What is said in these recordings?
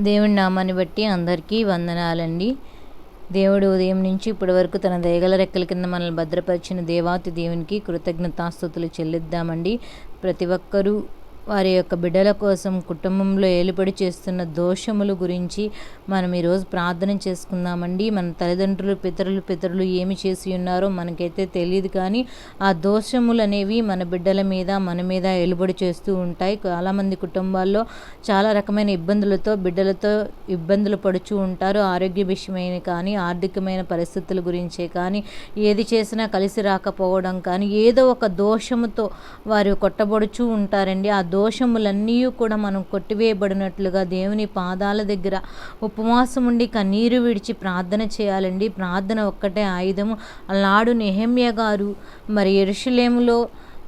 దేవుడి నామాన్ని బట్టి అందరికీ వందనాలండి. దేవుడు ఉదయం నుంచి ఇప్పటి వరకు తన దయగల రెక్కల కింద మనల్ని భద్రపరిచిన దేవాతి దేవునికి కృతజ్ఞతాస్థుతులు చెల్లిద్దామండి. ప్రతి ఒక్కరూ వారి యొక్క బిడ్డల కోసం కుటుంబంలో ఏలుబడి చేస్తున్న దోషముల గురించి మనం ఈరోజు ప్రార్థన చేసుకుందామండి. మన తల్లిదండ్రులు పితరులు పితరులు ఏమి చేసి ఉన్నారో మనకైతే తెలియదు కానీ ఆ దోషములు అనేవి మన బిడ్డల మీద మన మీద ఏలుబడి చేస్తూ ఉంటాయి. చాలామంది కుటుంబాల్లో చాలా రకమైన ఇబ్బందులతో బిడ్డలతో ఇబ్బందులు పడుచూ ఉంటారు. ఆరోగ్య విషయమైన కానీ ఆర్థికమైన పరిస్థితుల గురించే కానీ ఏది చేసినా కలిసి రాకపోవడం కానీ ఏదో ఒక దోషముతో వారు కొట్టబడుచూ ఉంటారండి. ఆ దోషములన్నీ కూడా మనం కొట్టివేయబడినట్లుగా దేవుని పాదాల దగ్గర ఉపవాసం ఉండి కన్నీరు విడిచి ప్రార్థన చేయాలండి. ప్రార్థన ఒక్కటే ఆయుధము. అలాడు నెహమ్య గారు మరి ఎరుషులేములో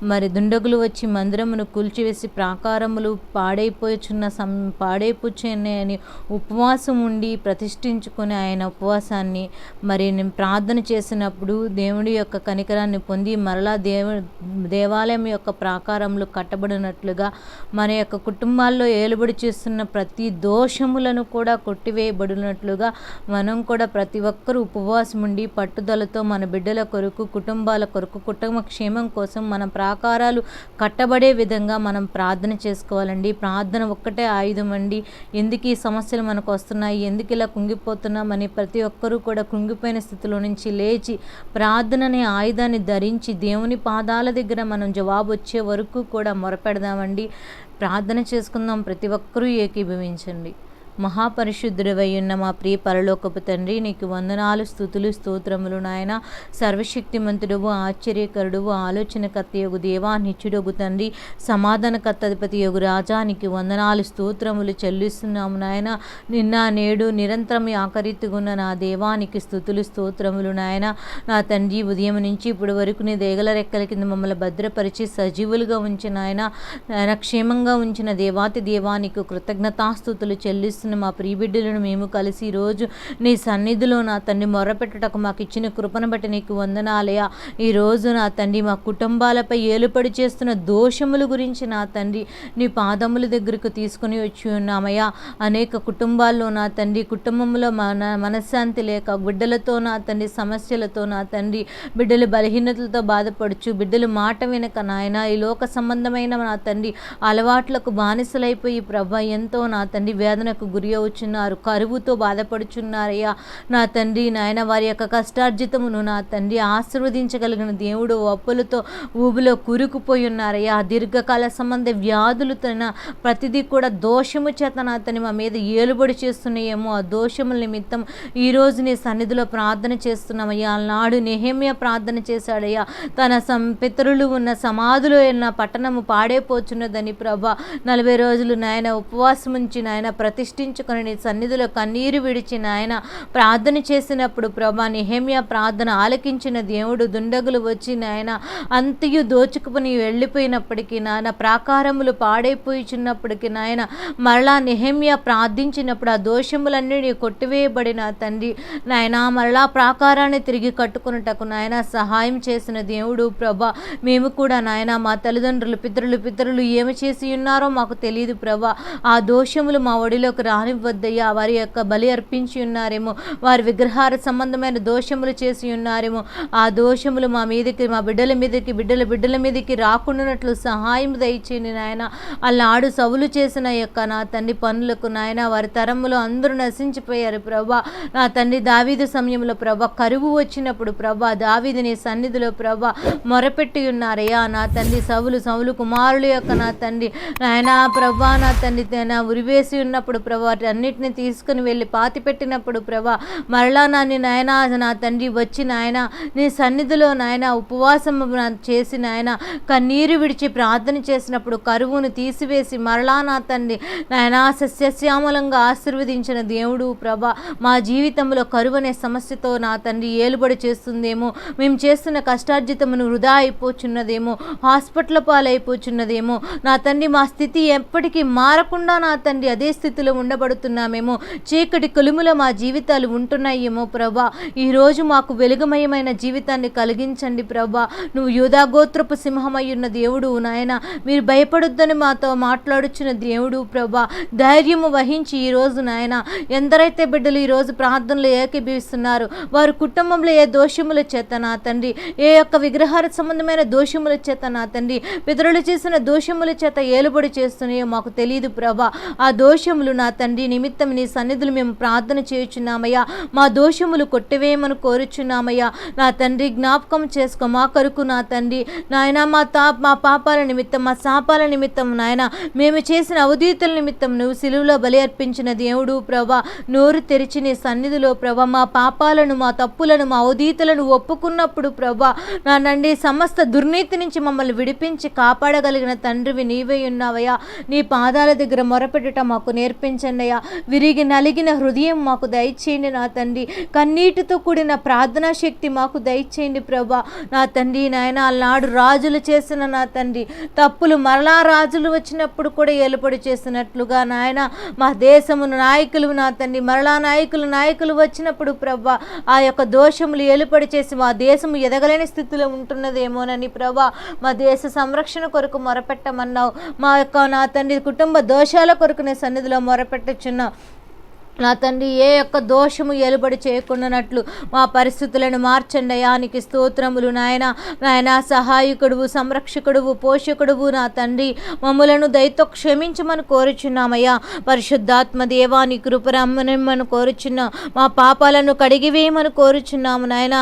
మరి దుండగులు వచ్చి మందిరమును కూల్చివేసి ప్రాకారములు పాడైపోచున్న సం పాడైపోచున్నాయని ఉపవాసం ఉండి ప్రతిష్ఠించుకొని ఆయన ఉపవాసాన్ని మరి నేను ప్రార్థన చేసినప్పుడు దేవుడి యొక్క కనికరాన్ని పొంది మరలా దేవ దేవాలయం యొక్క ప్రాకారములు కట్టబడినట్లుగా మన యొక్క కుటుంబాల్లో ఏలుబడి చేస్తున్న ప్రతి దోషములను కూడా కొట్టివేయబడినట్లుగా మనం కూడా ప్రతి ఒక్కరూ ఉపవాసం ఉండి పట్టుదలతో మన బిడ్డల కొరకు కుటుంబాల కొరకు కుటుంబ క్షేమం కోసం మనం ప్రాకారాలు కట్టబడే విధంగా మనం ప్రార్థన చేసుకోవాలండి. ప్రార్థన ఒక్కటే ఆయుధం అండి. ఎందుకు ఈ సమస్యలు మనకు వస్తున్నాయి? ఎందుకు ఇలా కుంగిపోతున్నామని ప్రతి ఒక్కరూ కూడా కుంగిపోయిన స్థితిలో నుంచి లేచి ప్రార్థన అనే ఆయుధాన్ని ధరించి దేవుని పాదాల దగ్గర మనం జవాబు వచ్చే వరకు కూడా మొరపెడదామండి. ప్రార్థన చేసుకుందాం. ప్రతి ఒక్కరూ ఏకీభవించండి. మహాపరిశుద్ధుడవై ఉన్న మా ప్రియ పరలోకపు తండ్రి నీకు వందనాలు స్థుతులు స్తోత్రములు నాయన. సర్వశక్తిమంతుడువు ఆశ్చర్యకరుడువు ఆలోచనకర్త యొగు దేవా నిత్యుడొగు తండ్రి సమాధానకర్తధిపతి యొగు రాజా నీకు వందనాలు స్తోత్రములు చెల్లిస్తున్నాము నాయన. నిన్న నేడు నిరంతరం ఆకరితుగున్న నా దేవానికి స్థుతులు స్తోత్రములు నాయన. నా తండ్రి ఉదయం నుంచి ఇప్పటి వరకు నీ దేగల రెక్కల కింద మమ్మల్ని భద్రపరిచి సజీవులుగా ఉంచిన ఆయన క్షేమంగా ఉంచిన దేవాతి దేవానికి కృతజ్ఞతాస్థుతులు చెల్లిస్తున్నాం చేసిన మా ప్రియబిడ్డలను మేము కలిసి ఈరోజు నీ సన్నిధిలో నా తండ్రి మొర్రపెట్టుటకు మాకు ఇచ్చిన కృపను బట్టి నీకు వందనాలయా ఈరోజు నా తండ్రి మా కుటుంబాలపై ఏలుపడి చేస్తున్న దోషముల గురించి నా తండ్రి నీ పాదముల దగ్గరకు తీసుకుని వచ్చి ఉన్నామయ్యా. అనేక కుటుంబాల్లో నా తండ్రి కుటుంబంలో మన మనశ్శాంతి లేక బిడ్డలతో నా తండ్రి సమస్యలతో నా తండ్రి బిడ్డలు బలహీనతలతో బాధపడుచు బిడ్డలు మాట వినక నాయన ఈ లోక సంబంధమైన నా తండ్రి అలవాట్లకు బానిసలైపోయి ప్రభ ఎంతో నా తండ్రి వేదనకు గురి అవుచున్నారు కరువుతో బాధపడుచున్నారయ్యా. నా తండ్రి నాయన వారి యొక్క కష్టార్జితమును నా తండ్రి ఆశీర్వదించగలిగిన దేవుడు అప్పులతో ఊబిలో కూరుకుపోయి ఉన్నారయ్యా దీర్ఘకాల సంబంధ వ్యాధులు తన ప్రతిదీ కూడా దోషము చేత నా తని మా మీద ఏలుబడి చేస్తున్నాయేమో. ఆ దోషముల నిమిత్తం ఈరోజు నీ సన్నిధిలో ప్రార్థన చేస్తున్నామయ్యా. నాడు నెహమ్య ప్రార్థన చేశాడయ్యా. తన సం పితరులు ఉన్న సమాధులు ఉన్న పట్టణము పాడైపోచున్నదని ప్రభ. నలభై రోజులు నాయన ఉపవాసం ఉంచి నాయన ప్రతిష్ఠించుకొని నీ సన్నిధిలో కన్నీరు విడిచిన ఆయన ప్రార్థన చేసినప్పుడు ప్రభా నిహేమియా ప్రార్థన ఆలకించిన దేవుడు దుండగులు వచ్చి నాయన అంతయు దోచుకుని వెళ్ళిపోయినప్పటికీ నాయన ప్రాకారములు పాడైపోయిచున్నప్పటికీ నాయన మరలా నిహేమియా ప్రార్థించినప్పుడు ఆ దోషములన్నీ కొట్టివేయబడిన తండ్రి నాయన మరలా ప్రాకారాన్ని తిరిగి కట్టుకున్నటకు నాయన సహాయం చేసిన దేవుడు ప్రభా మేము కూడా నాయన మా తల్లిదండ్రులు పితరులు పితరులు ఏమి చేసి ఉన్నారో మాకు తెలియదు ప్రభా. ఆ దోషములు మా ఒడిలోకి రానివ్వద్దయ్యా. వారి యొక్క బలి అర్పించి ఉన్నారేమో. వారి విగ్రహార సంబంధమైన దోషములు చేసి ఉన్నారేమో. ఆ దోషములు మా మీదకి మా బిడ్డల మీదకి బిడ్డల బిడ్డల మీదకి రాకుండానట్లు సహాయం దయచేయండి నాయన. అల్లాడు సవులు చేసిన యొక్క నా తండ్రి పనులకు నాయన వారి తరములో అందరూ నశించిపోయారు ప్రభా. నా తండ్రి దావీదు సమయంలో ప్రభా కరువు వచ్చినప్పుడు ప్రభా దావీదు నీ సన్నిధిలో ప్రభా మొరపెట్టి ఉన్నారయ్యా. నా తండ్రి సవులు సవులు కుమారుల యొక్క నా తండ్రి నాయన ప్రభా నా తండ్రి నా ఉరివేసి ఉన్నప్పుడు ప్రభా అన్నిటిని తీసుకుని వెళ్ళి పాతి పెట్టినప్పుడు ప్రభా మరలా నాని నాయన నా తండ్రి వచ్చి నాయన నీ సన్నిధిలో నాయన ఉపవాసం చేసి నాయన కన్నీరు విడిచి ప్రార్థన చేసినప్పుడు కరువును తీసివేసి మరలా నా తండ్రి నాయన సస్యశ్యామలంగా ఆశీర్వదించిన దేవుడు ప్రభా మా జీవితంలో కరువు అనే సమస్యతో నా తండ్రి ఏలుబడి చేస్తుందేమో మేము చేస్తున్న కష్టార్జితమును వృధా అయిపోచున్నదేమో హాస్పిటల్ పాలైపోచున్నదేమో నా తండ్రి మా స్థితి ఎప్పటికీ మారకుండా నా తండ్రి అదే స్థితిలో ఉండబడుతున్నామేమో. చీకటి కొలుములో మా జీవితాలు ఉంటున్నాయేమో ప్రభా. ఈరోజు మాకు వెలుగుమయమైన జీవితాన్ని కలిగించండి ప్రభా. నువ్వు యూధాగోత్రపు సింహమై ఉన్న దేవుడు నాయన. మీరు భయపడొద్దని మాతో మాట్లాడుచున్న దేవుడు ప్రభా. ధైర్యము వహించి ఈరోజు నాయన. ఎందరైతే బిడ్డలు ఈరోజు ప్రార్థనలు ఏకీభవిస్తున్నారు వారి కుటుంబంలో ఏ దోషముల చేత నా తండ్రి? ఏ యొక్క విగ్రహార సంబంధమైన దోషముల చేత నా తండ్రి? పితరులు చేసిన దోషముల చేత ఏలుబడి చేస్తున్నాయో మాకు తెలియదు ప్రభా. ఆ దోషములు నా తండ్రి నిమిత్తం నీ సన్నిధులు మేము ప్రార్థన చేయుచున్నామయ్యా. మా దోషములు కొట్టివేయమని కోరుచున్నామయ్యా. నా తండ్రి జ్ఞాపకం చేసుకో. మా కొరకు నా తండ్రి నాయన మా తా మా పాపాల నిమిత్తం మా శాపాల నిమిత్తం నాయన మేము చేసిన అవధీతుల నిమిత్తం నువ్వు సిలువులో బలి అర్పించిన దేవుడు ప్రభా. నోరు తెరిచి నీ సన్నిధిలో ప్రభా మా పాపాలను మా తప్పులను మా అవధీతులను ఒప్పుకున్నప్పుడు ప్రభా నా నండి సమస్త దుర్నీతి నుంచి మమ్మల్ని విడిపించి కాపాడగలిగిన తండ్రివి నీవే ఉన్నావయ్యా. నీ పాదాల దగ్గర మొరపెట్టుట మాకు నేర్పించ అయ్యా విరిగి నలిగిన హృదయం మాకు దయచేయండి నా తండ్రి. కన్నీటితో కూడిన ప్రార్థనా శక్తి మాకు దయచేయండి ప్రభా. నా తండ్రి నాయన నాడు రాజులు చేసిన నా తండ్రి. తప్పులు మరలా రాజులు వచ్చినప్పుడు కూడా ఏలుపడి చేసినట్లుగా నాయన. మా దేశమును నాయకులు నా తండ్రి. మరలా నాయకులు నాయకులు వచ్చినప్పుడు ప్రభా ఆ యొక్క దోషములు ఏలుపడి చేసి మా దేశము ఎదగలేని స్థితిలో ఉంటున్నదేమోనని ప్రభా మా దేశ సంరక్షణ కొరకు మొరపెట్టమన్నావు. మా యొక్క నా తండ్రి కుటుంబ దోషాల కొరకు నీ సన్నిధిలో మొరపెట్టుచున్నావు నా తండ్రి ఏ యొక్క దోషము ఎలుబడి చేయకుండానట్లు మా పరిస్థితులను మార్చండి. అయానికి స్తోత్రములు నాయన. నాయన సహాయకుడువు సంరక్షకుడువు పోషకుడువు నా తండ్రి. మమ్ములను దయతో క్షమించమని కోరుచున్నామయ్యా. పరిశుద్ధాత్మ దేవాని కృపరమ్మనిమ్మని కోరుచున్నాం మా పాపాలను కడిగివేయమని కోరుచున్నాము నాయన.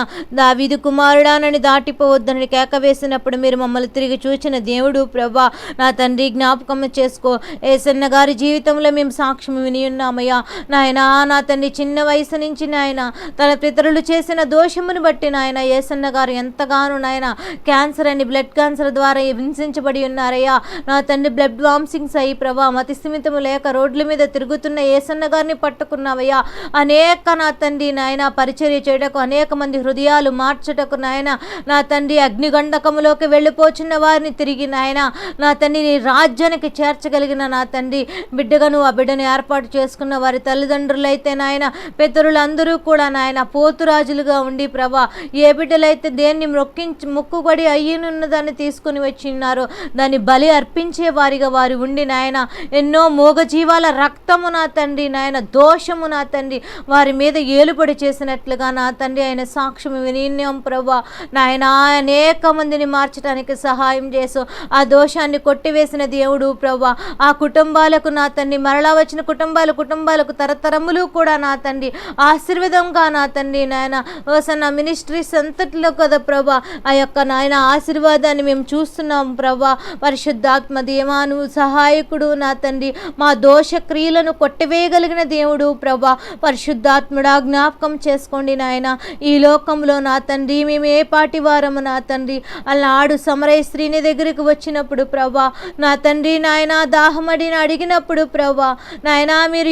విధి కుమారుడానని దాటిపోవద్దని కేక వేసినప్పుడు మీరు మమ్మల్ని తిరిగి చూచిన దేవుడు ప్రభా నా తండ్రి జ్ఞాపకం చేసుకో. ఏసన్న గారి జీవితంలో మేము సాక్ష్యం విని ఉన్నామయ్యా. నాయన నా తండ్రి చిన్న వయసు నుంచి నాయన తన పితరులు చేసిన దోషమును బట్టి నాయన ఏసన్న గారు ఎంతగానో నాయన క్యాన్సర్ అని బ్లడ్ క్యాన్సర్ ద్వారా హింసించబడి ఉన్నారయ్యా. నా తండ్రి బ్లడ్ వామ్సింగ్స్ అయ్యి ప్రభా మతిస్థిమితము లేక రోడ్ల మీద తిరుగుతున్న ఏసన్న గారిని పట్టుకున్నావయ్యా. అనేక నా తండ్రి నాయన పరిచర్య చేయటకు అనేక మంది హృదయాలు మార్చుటకు నాయన నా తండ్రి అగ్నిగండకములోకి వెళ్ళిపోచున్న వారిని తిరిగి నాయన నా తండ్రి నీ రాజ్యానికి చేర్చగలిగిన నా తండ్రి బిడ్డగా నువ్వు ఆ బిడ్డను ఏర్పాటు చేసుకున్న వారి తల్లిదండ్రులైతే నాయన పితరులందరూ కూడా నాయన పోతురాజులుగా ఉండి ప్రభా ఏ బిడ్డలైతే దేన్ని మొక్కించి మొక్కుబడి అయ్యినున్నదాన్ని తీసుకుని వచ్చినారో దాన్ని బలి అర్పించే వారిగా వారు ఉండి నాయన ఎన్నో మూగజీవాల రక్తము నా తండ్రి నాయన దోషము నా తండ్రి వారి మీద ఏలుబడి చేసినట్లుగా నా తండ్రి ఆయన సాక్ష్యం వినియం ప్రభా. నాయన అనేక మందిని మార్చడానికి సహాయం చేసు. ఆ దోషాన్ని కొట్టివేసిన దేవుడు ప్రభా. ఆ కుటుంబాలకు నా తండ్రి మరలా వచ్చిన కుటుంబాల కుటుంబాలకు తరములు కూడా నా తండ్రి. ఆశీర్వాదంగా నా తండ్రి నాయన. ఓసన్న మినిస్ట్రీస్ అంతట్లో కదా ప్రభా. ఆ యొక్క నాయన ఆశీర్వాదాన్ని మేము చూస్తున్నాం ప్రభా. పరిశుద్ధాత్మ దేవాను సహాయకుడు నా తండ్రి. మా దోష క్రియలను కొట్టివేయగలిగిన దేవుడు ప్రభా. పరిశుద్ధాత్ముడా జ్ఞాపకం చేసుకోండి నాయన. ఈ లోకంలో నా తండ్రి మేము ఏ పాటి వారము నా తండ్రి. అలాడు సమరయ స్త్రీని దగ్గరికి వచ్చినప్పుడు ప్రభా. నా తండ్రి నాయన దాహమడిని అడిగినప్పుడు ప్రభా. నాయన మీరు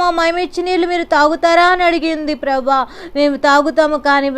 యూదావారేమో మేమిచ్చి నీళ్ళు మీరు తాగుతారా అని అడిగింది ప్రభా. మేము తాగుతాము కానీ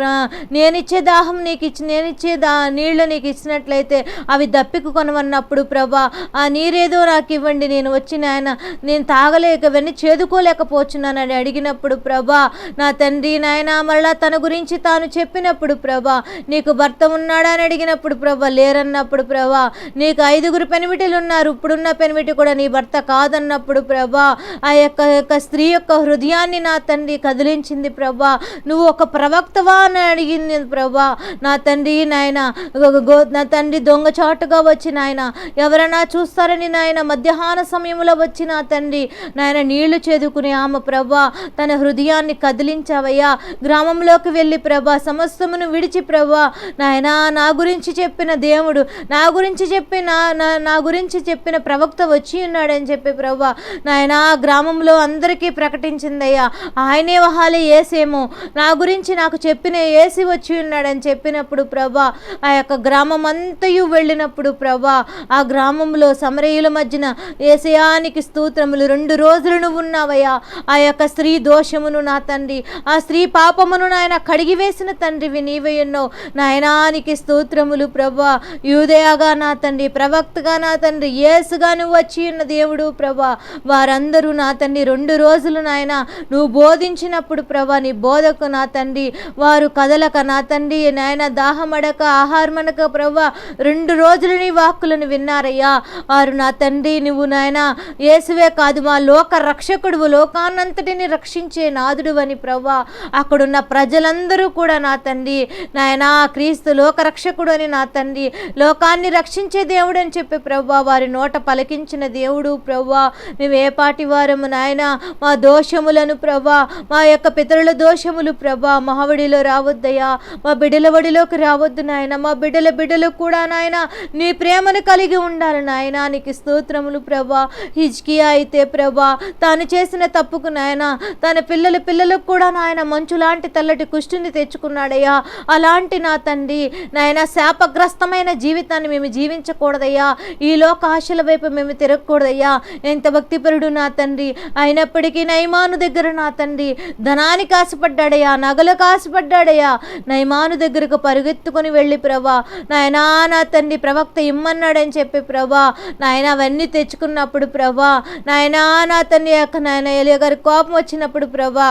నేనిచ్చే దాహం నీకు ఇచ్చి నేనిచ్చే దా నీళ్ళు నీకు ఇచ్చినట్లయితే అవి దప్పికు కొనమన్నప్పుడు ప్రభా ఆ నీరేదో నాకు ఇవ్వండి నేను వచ్చి నాయన నేను తాగలేక వెన్ని చేదుకోలేకపోతున్నానని అడిగినప్పుడు ప్రభా నా తండ్రి నాయన మరలా తన గురించి తాను చెప్పినప్పుడు ప్రభా నీకు భర్త ఉన్నాడా అని అడిగినప్పుడు ప్రభా లేరన్నప్పుడు ప్రభా నీకు ఐదుగురు పెనిమిటిలు ఉన్నారు ఇప్పుడున్న పెనిమిటి కూడా నీ భర్త కాదన్నప్పుడు ప్రభా ఆ యొక్క యొక్క స్త్రీ యొక్క హృదయాన్ని నా తండ్రి కదిలించింది ప్రభా. నువ్వు ఒక ప్రవక్తవా అని అడిగింది ప్రభా. నా తండ్రి నాయన గో- నా తండ్రి దొంగచాటుగా వచ్చి నాయన ఎవరైనా చూస్తారని నాయన మధ్యాహ్న సమయంలో వచ్చి నా తండ్రి నాయన నీళ్ళు చేదుకుని ఆమె ప్రభా తన హృదయాన్ని కదిలించావయ్యా. గ్రామంలోకి వెళ్ళి ప్రభా సమస్తమును విడిచి ప్రభా నాయన నా గురించి చెప్పిన దేవుడు నా గురించి చెప్పిన నా నా గురించి చెప్పిన ప్రవక్త వచ్చి ఉన్నాడని చెప్పి ప్రభా నాయన గ్రామంలో అందరి అందరికీ ప్రకటించిందయ్యా. ఆయనే వహాలి ఏసేమో. నా గురించి నాకు చెప్పిన ఏసి వచ్చి ఉన్నాడని చెప్పినప్పుడు ప్రభా ఆ యొక్క గ్రామం అంతయు వెళ్ళినప్పుడు ప్రభా ఆ గ్రామంలో సమరయుల మధ్యన ఏసయానికి స్తోత్రములు రెండు రోజులు నువ్వు ఉన్నావయ్యా. ఆ యొక్క స్త్రీ దోషమును నా తండ్రి ఆ స్త్రీ పాపమును నాయన కడిగివేసిన తండ్రివి నీవే ఎన్నో. నాయనానికి స్తోత్రములు ప్రభా యూదయగా నా తండ్రి ప్రవక్తగా నా తండ్రి ఏసుగా నువ్వు వచ్చి ఉన్న దేవుడు ప్రభా. వారందరూ నా తండ్రి రెండు రోజులు నాయన నువ్వు బోధించినప్పుడు ప్రభా నీ బోధకు నా తండ్రి వారు కదలక నా తండ్రి. నాయన దాహమడక ఆహారమనక ప్రభా రెండు రోజులు నీ వాక్కులను విన్నారయ్యా. వారు నా తండ్రి నువ్వు నాయన యేసువే కాదు మా లోక రక్షకుడు లోకాన్నంతటిని రక్షించే నాదుడు అని ప్రభా. అక్కడున్న ప్రజలందరూ కూడా నా తండ్రి. నాయనా క్రీస్తు లోక రక్షకుడు అని నా తండ్రి. లోకాన్ని రక్షించే దేవుడు అని చెప్పి ప్రభా వారి నోట పలికించిన దేవుడు ప్రభా. మేము ఏ పాటి వారము నాయన మా దోషములను ప్రభా మా యొక్క పితరుల దోషములు ప్రభా మహావడిలో రావద్దయ్యా మా బిడ్డల వడిలోకి రావద్దు నాయన మా బిడ్డల బిడ్డలు కూడా నాయన నీ ప్రేమను కలిగి ఉండాలి నాయన నీకు స్తోత్రములు ప్రభా హిజ్కియా అయితే ప్రభా తాను చేసిన తప్పుకు నాయన తన పిల్లల పిల్లలకు కూడా నాయన మంచు లాంటి తెల్లటి కుష్టిని తెచ్చుకున్నాడయ్యా అలాంటి నా తండ్రి నాయన శాపగ్రస్తమైన జీవితాన్ని మేము జీవించకూడదయ్యా ఈ లోక ఆశల వైపు మేము తిరగకూడదయ్యా ఎంత భక్తిపరుడు నా తండ్రి అయినప్పటికీ నైమాను దగ్గర నా తండ్రి. ధనానికి ఆశపడ్డాడయ్యా నగలకు ఆశపడ్డాడయ్యా నైమాను దగ్గరకు పరుగెత్తుకుని వెళ్ళి ప్రభా నాయనా నా తండ్రి ప్రవక్త ఇమ్మన్నాడని చెప్పి ప్రభా నాయన అవన్నీ తెచ్చుకున్నప్పుడు ప్రభా నాయనా నా తండ్రి యొక్క నాయన ఎలియ గారి కోపం వచ్చినప్పుడు ప్రభా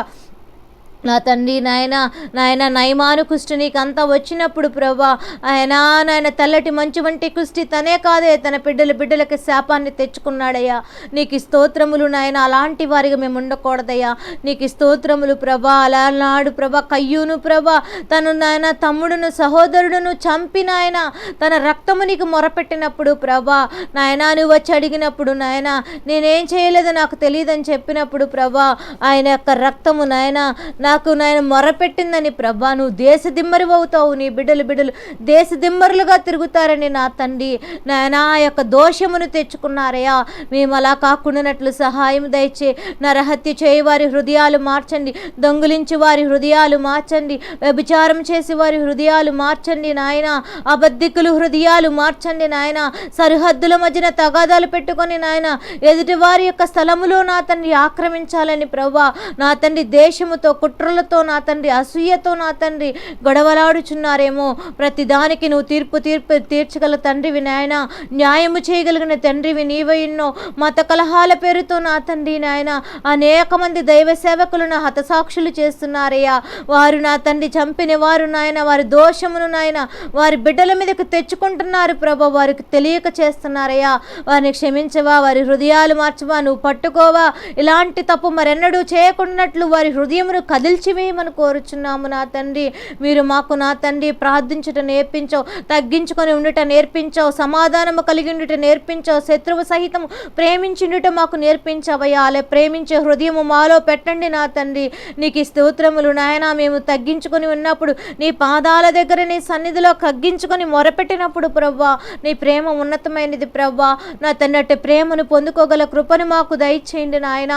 నా తండ్రి నాయన నాయన నయమాను కుష్టి నీకు అంతా వచ్చినప్పుడు ప్రభా ఆయన నాయన తెల్లటి మంచు వంటి కుష్టి తనే కాదే తన బిడ్డల బిడ్డలకి శాపాన్ని తెచ్చుకున్నాడయ్యా. నీకు స్తోత్రములు నాయన అలాంటి వారిగా మేము ఉండకూడదయ్యా. నీకు స్తోత్రములు ప్రభా అలా నాడు ప్రభా కయ్యూను ప్రభా తను నాయన తమ్ముడును సహోదరుడును చంపి నాయన తన రక్తము నీకు మొరపెట్టినప్పుడు ప్రభా నాయన నువ్వు వచ్చి అడిగినప్పుడు నాయన నేనేం చేయలేదు నాకు తెలియదని చెప్పినప్పుడు ప్రభా ఆయన యొక్క రక్తము నాయన నాకు నాయన మొరపెట్టిందని ప్రభా నువ్వు దేశ దిమ్మరి అవుతావు నీ బిడ్డలు బిడ్డలు దేశ దిమ్మరులుగా తిరుగుతారని నా తండ్రి. నాయన ఆ యొక్క దోషమును తెచ్చుకున్నారయ్యా. మేము అలా కాకుండానట్లు సహాయం దయచే నరహత్య చేయి వారి హృదయాలు మార్చండి. దొంగిలించి వారి హృదయాలు మార్చండి. వ్యభిచారం చేసి వారి హృదయాలు మార్చండి నాయన. అబద్ధికులు హృదయాలు మార్చండి నాయన. సరిహద్దుల మధ్యన తగాదాలు పెట్టుకొని నాయన ఎదుటి వారి యొక్క స్థలములో నా తండ్రి ఆక్రమించాలని ప్రభా నా తండ్రి దేశముతో కుట్రలతో నా తండ్రి అసూయతో నా తండ్రి గొడవలాడుచున్నారేమో. ప్రతిదానికి నువ్వు తీర్పు తీర్పు తీర్చగల తండ్రివి నాయన. న్యాయము చేయగలిగిన తండ్రివి నీవైన్నో మత కలహాల పేరుతో నా తండ్రి నాయన. అనేక మంది దైవ సేవకులను హతసాక్షులు చేస్తున్నారయ్యా. వారు నా తండ్రి చంపిన వారు నాయన. వారి దోషమును నాయన. వారి బిడ్డల మీదకి తెచ్చుకుంటున్నారు ప్రభా. వారికి తెలియక చేస్తున్నారయ్యా. వారిని క్షమించవా వారి హృదయాలు మార్చవా నువ్వు పట్టుకోవా. ఇలాంటి తప్పు మరెన్నడూ చేయకున్నట్లు వారి హృదయమును కదిల్చివేయమని కోరుచున్నాము నా తండ్రి. మీరు మాకు నా తండ్రి ప్రార్థించుట నేర్పించావు తగ్గించుకొని ఉండుట నేర్పించావు సమాధానము కలిగి ఉండుట నేర్పించావు శత్రువు సహితం ప్రేమించుండుట మాకు నేర్పించవయ్యా. అలా ప్రేమించే హృదయము మాలో పెట్టండి నా తండ్రి. నీకు స్తోత్రములు నాయన. మేము తగ్గించుకొని ఉన్నప్పుడు నీ పాదాల దగ్గర నీ సన్నిధిలో కగ్గించుకొని మొరపెట్టినప్పుడు ప్రవ్వా నీ ప్రేమ ఉన్నతమైనది ప్రవ్వా. నా తన్నట్టు ప్రేమను పొందుకోగల కృపను మాకు దయచేయండి నాయన.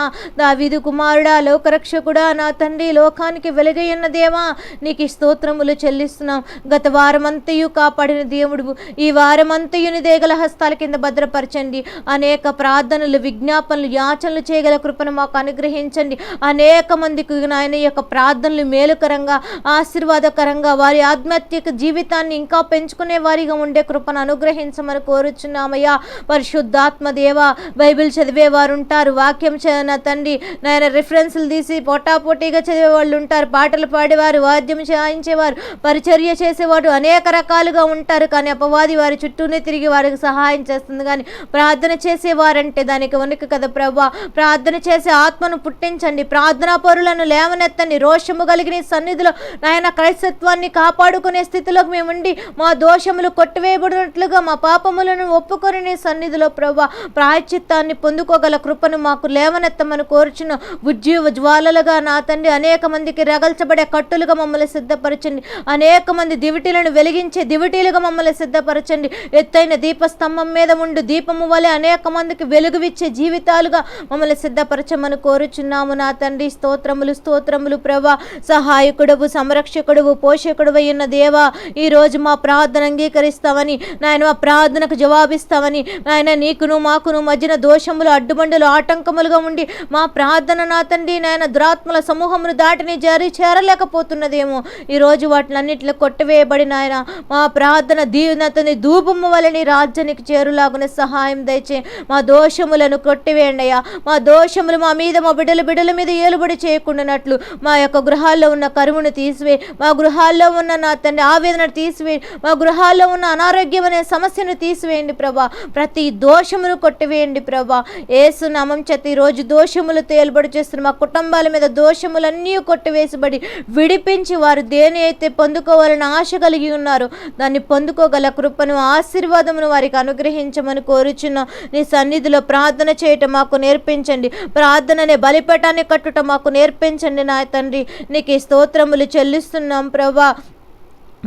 విధు కుమారుడా లోకరక్షకుడా నా తండ్రి లో లోకానికి వెలుగయ్యన్న దేవా నీకు స్తోత్రములు చెల్లిస్తున్నాం. గత వారమంతయు కాపాడిన దేవుడు ఈ వారమంతయు నీ దేగల హస్తాల కింద భద్రపరచండి. అనేక ప్రార్థనలు విజ్ఞాపనలు యాచనలు చేయగల కృపను మాకు అనుగ్రహించండి. అనేక మందికి నాయన యొక్క ప్రార్థనలు మేలుకరంగా ఆశీర్వాదకరంగా వారి ఆధ్యాత్మిక జీవితాన్ని ఇంకా పెంచుకునే వారిగా ఉండే కృపను అనుగ్రహించమని కోరుచున్నామయ్యా. పరిశుద్ధాత్మ దేవ బైబిల్ చదివే వారు ఉంటారు వాక్యం చదివిన తండ్రి నాయన రిఫరెన్స్లు తీసి పోటాపోటీగా చదివే వాళ్ళు ఉంటారు పాటలు పాడేవారు వాద్యం చేయించేవారు పరిచర్య చేసేవాడు అనేక రకాలుగా ఉంటారు. కానీ అపవాది వారి చుట్టూనే తిరిగి వారికి సహాయం చేస్తుంది. కానీ ప్రార్థన చేసేవారంటే దానికి వణుకు కదా ప్రభా ప్రార్థన చేసే ఆత్మను పుట్టించండి. ప్రార్థనా పరులను లేవనెత్తండి. రోషము కలిగిన సన్నిధిలో నాయన క్రైస్తత్వాన్ని కాపాడుకునే స్థితిలోకి మేము ఉండి మా దోషములు కొట్టివేయబడినట్లుగా మా పాపములను ఒప్పుకొని నీ సన్నిధిలో ప్రభా ప్రాయచిత్తాన్ని పొందుకోగల కృపను మాకు లేవనెత్తమని కోరుచున్న ఉజ్జీవ జ్వాలలుగా నా తండ్రి అనేక అనేక మందికి రగల్చబడే కట్టులుగా మమ్మల్ని సిద్ధపరచండి. అనేక మంది దివిటీలను వెలిగించే దివిటీలుగా మమ్మల్ని సిద్ధపరచండి. ఎత్తైన దీపస్తంభం మీద ఉండు దీపము వలె అనేక మందికి వెలుగువిచ్చే జీవితాలుగా మమ్మల్ని సిద్ధపరచమని కోరుచున్నాము నా తండ్రి. స్తోత్రములు స్తోత్రములు ప్రభా. సహాయకుడువు సంరక్షకుడువు పోషకుడువు అయిన దేవా ఈరోజు మా ప్రార్థన అంగీకరిస్తామని నాయన మా ప్రార్థనకు జవాబిస్తామని నాయన నీకును మాకును మధ్యన దోషములు అడ్డుబండులు ఆటంకములుగా ఉండి మా ప్రార్థన నా తండ్రి నాయన దురాత్మల సమూహమును దాటిని జరి చేరలేకపోతున్నదేమో. ఈరోజు వాటిలన్నింటిలో కొట్టివేయబడి నాయన మా ప్రార్థన దీవెనతని ధూపము వలని రాజ్యానికి చేరులాగునే సహాయం దయచే మా దోషములను కొట్టివేయండి అయ్యా. మా దోషములు మా మీద మా బిడ్డల బిడ్డల మీద ఏలుబడి చేయకుండానట్లు మా యొక్క గృహాల్లో ఉన్న కరువును తీసివే మా గృహాల్లో ఉన్న నా తండ్రి ఆవేదన తీసివే మా గృహాల్లో ఉన్న అనారోగ్యం అనే సమస్యను తీసివేయండి ప్రభా. ప్రతి దోషమును కొట్టివేయండి ప్రభా. ఏసు నామం చేత ఈరోజు దోషములు ఏలుబడి చేస్తున్న మా కుటుంబాల మీద దోషములన్నీ కొట్టివేసబడి విడిపించి వారు దేని అయితే పొందుకోవాలని ఆశ కలిగి ఉన్నారు దాన్ని పొందుకోగల కృపను ఆశీర్వాదమును వారికి అనుగ్రహించమని కోరుచున్న నీ సన్నిధిలో ప్రార్థన చేయటం మాకు నేర్పించండి. ప్రార్థననే బలిపటాన్ని కట్టుట మాకు నేర్పించండి నా తండ్రి. నీకు ఈ స్తోత్రములు చెల్లిస్తున్నాం ప్రభా.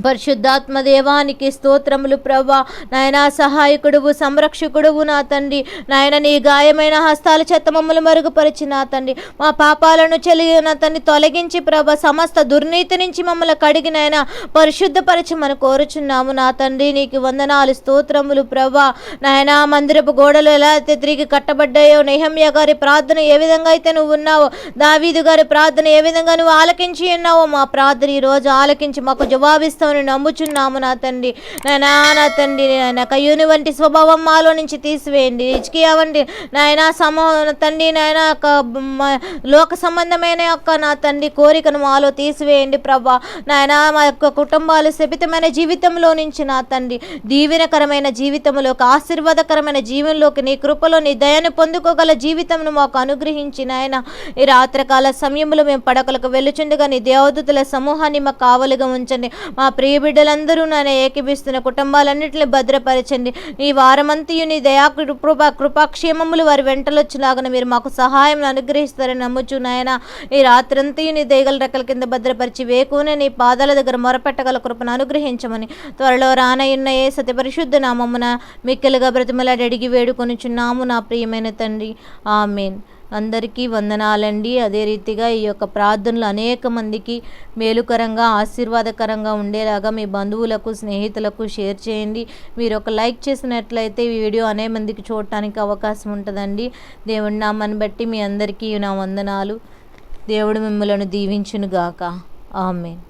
పరిశుద్ధాత్మ దేవానికి స్తోత్రములు ప్రభా నాయనా సహాయకుడువు సంరక్షకుడువు నా తండ్రి. నాయన నీ గాయమైన హస్తాల చెత్త మమ్మల్ని మరుగుపరిచి నా తండ్రి. మా పాపాలను చెలిగిన తండ్రి తొలగించి ప్రభ సమస్త దుర్నీతి నుంచి మమ్మల్ని కడిగి నాయన పరిశుద్ధపరిచి మనం కోరుచున్నాము నా తండ్రి. నీకు వందనాలు స్తోత్రములు ప్రభా నాయన మందిరపు గోడలు ఎలా అయితే తిరిగి కట్టబడ్డాయో నెహమ్య గారి ప్రార్థన ఏ విధంగా అయితే నువ్వు ఉన్నావో దావీదు గారి ప్రార్థన ఏ విధంగా నువ్వు ఆలకించి ఉన్నావో మా ప్రార్థన ఈ రోజు ఆలకించి మాకు జవాబిస్తామని నమ్ముచున్నాము నా తండ్రి. నాయనా నా తండ్రి నాయన కయ్యూని వంటి స్వభావం మాలో నుంచి తీసివేయండి. ఇచ్కియా వంటి నాయన సమో తండ్రి నాయన ఒక లోక సంబంధమైన యొక్క నా తండ్రి కోరికను మాలో తీసివేయండి ప్రభా. నాయన మా యొక్క కుటుంబాలు శపితమైన జీవితంలో నుంచి నా తండ్రి దీవెనకరమైన జీవితంలోకి ఆశీర్వాదకరమైన జీవనంలోకి నీ కృపలో నీ దయను పొందుకోగల జీవితంను మాకు అనుగ్రహించి నాయన. ఈ రాత్రికాల సమయంలో మేము పడకలకు వెళ్ళుచుండగా నీ దేవదూతుల సమూహాన్ని మాకు కావలిగా ఉంచండి. మా ప్రియ బిడ్డలందరూ నాయన ఏకీపిస్తున్న కుటుంబాలన్నింటినీ భద్రపరచండి. ఈ వారమంతయు నీ దయా కృప కృపాక్షేమములు వారి వెంటలొచ్చులాగన మీరు మాకు సహాయం అనుగ్రహిస్తారని నమ్ముచు నాయన. ఈ రాత్రంతయు నీ దేగల రెక్కల కింద భద్రపరిచి వేకునే నీ పాదాల దగ్గర మొరపెట్టగల కృపను అనుగ్రహించమని త్వరలో రానయున్న ఏ సతి పరిశుద్ధ నామమున మిక్కెలుగా బ్రతిమలాడి అడిగి వేడుకొనిచున్నాము నా ప్రియమైన తండ్రి. ఆమెన్. అందరికీ వందనాలండి. అదే రీతిగా ఈ యొక్క ప్రార్థనలు అనేక మందికి మేలుకరంగా ఆశీర్వాదకరంగా ఉండేలాగా మీ బంధువులకు స్నేహితులకు షేర్ చేయండి. మీరు ఒక లైక్ చేసినట్లయితే ఈ వీడియో అనే మందికి చూడటానికి అవకాశం ఉంటుందండి. దేవుడి నామాన్ని బట్టి మీ అందరికీ నా వందనాలు. దేవుడు మిమ్మలను దీవించునుగాక. ఆమెన్.